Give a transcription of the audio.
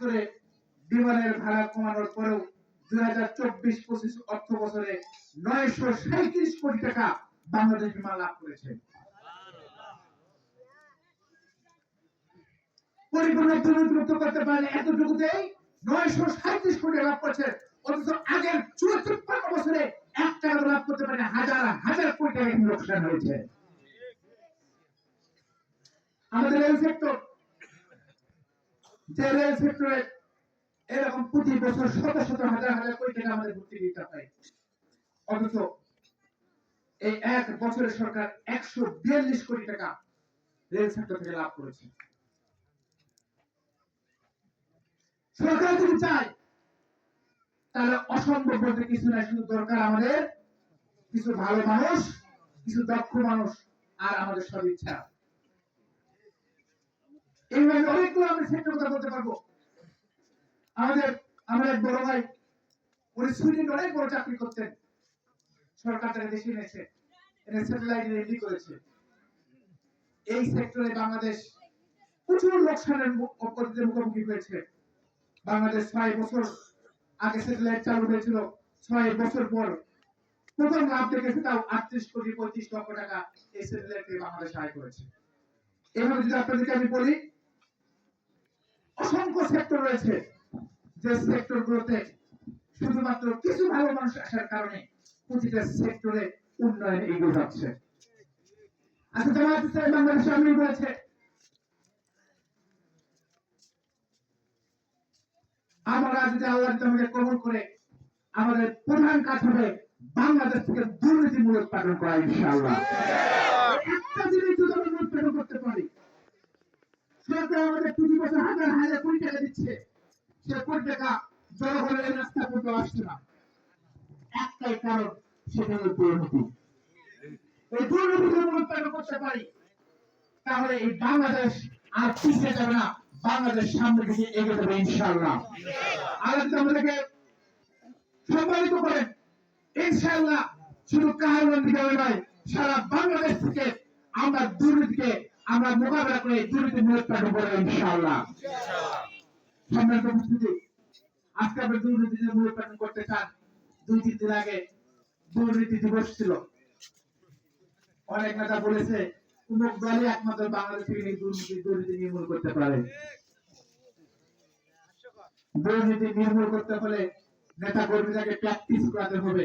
বছরে বিমানের ভাড়া কমানোর পরেও দুই হাজার চব্বিশ পঁচিশ অর্থ বছরে নয়শো সাঁত্রিশ কোটি টাকা বাংলাদেশ বিমান লাভ করেছে। করতে পারলে এতটুকুতেই নয়শো সাঁত্রিশ কোটি লাভ করেছে, অথচ আগের চুয়াত্তর বছরে এক টাকা লাভ করতে পারে হাজার হাজার কোটি টাকা লোকসান হয়েছে। আমাদের রেল সেক্টর যে রেল সেক্টরে এরকম প্রতি বছর শত শত হাজার হাজার কোটি টাকা আমাদের ভর্তি দিতে হয়। অথচ এই এক বছরের সরকার একশো বিয়াল্লিশ কোটি টাকা রেল সেক্টর থেকে লাভ করেছে। সরকার যদি চায়, তাহলে অসম্ভব বলতে কিছু নাই, শুধু দরকার আমাদের কিছু ভালো মানুষ, কিছু দক্ষ মানুষ, আর আমাদের সদিচ্ছা এইভাবে অনেকগুলো আমি সেক্টর পারব। আমাদের, আমার এক বড় ভাই, উনি সুইডেন অনেক বড় চাকরি করতেন। সরকার তাকে এনে স্যাটেলাইট রেডি করেছে। এই সেক্টরে বাংলাদেশ প্রচুর লোকসানের মুখোমুখি হয়েছে। বাংলাদেশ ছয় বছর আগে স্যাটেলাইট চালু হয়েছিল। ছয় বছর পর প্রথম লাভ দেখেছে তাও আটত্রিশ কোটি পঁয়ত্রিশ লক্ষ টাকা এই স্যাটেলাইট বাংলাদেশ আয় করেছে। এভাবে যদি আপনাদেরকে আমি বলি অসংখ্য সেক্টর রয়েছে যে সেক্টর গুলোতে শুধুমাত্র কিছু ভালো মানুষ আসার কারণে প্রতিটা সেক্টরে উন্নয়ন এগিয়ে যাচ্ছে। আচ্ছা বাংলাদেশ আমি বলেছে আমরা যদি আল্লাহ যদি আমাকে কবল করে আমাদের প্রধান কাজ হবে বাংলাদেশ থেকে দুর্নীতি মূলক পালন করা, ইনশাআল্লাহ। একটা জিনিস যদি আমরা করতে পারি সরকার আমাদের প্রতি বছর, হাজার হাজার কোটি টাকা দিচ্ছে। সে কোটি টাকা জনগণের রাস্তা পর্যন্ত আসছে না। একটাই কারণ, সেটা দুর্নীতি। এই দুর্নীতি করতে পারি, তাহলে এই বাংলাদেশ আর পিছিয়ে যাবে না। বাংলাদেশ সামনে দিকে এগিয়ে যাবে, ইনশাআল্লাহ। আল্লাহ আমাদেরকে সম্মানিত করেন শুধু নয়, সারা বাংলাদেশ থেকে আমরা দুর্নীতিকে আমরা মোকাবেলা করে দুর্নীতি মূলোৎপাদন করব ইনশাআল্লাহ। উপস্থিতি আজকে আমরা দুর্নীতি মূলোৎপাদন করতে চান, দুই, তিন দিন আগে দুর্নীতি দিবস ছিল। অনেক নেতা বলেছে অমুক দলই একমাত্র বাংলাদেশ থেকে দুর্নীতি দুর্নীতি নির্মূল করতে পারে। দুর্নীতি নির্মূল করতে হলে নেতা কর্মীদেরকে প্র্যাকটিস করাতে হবে।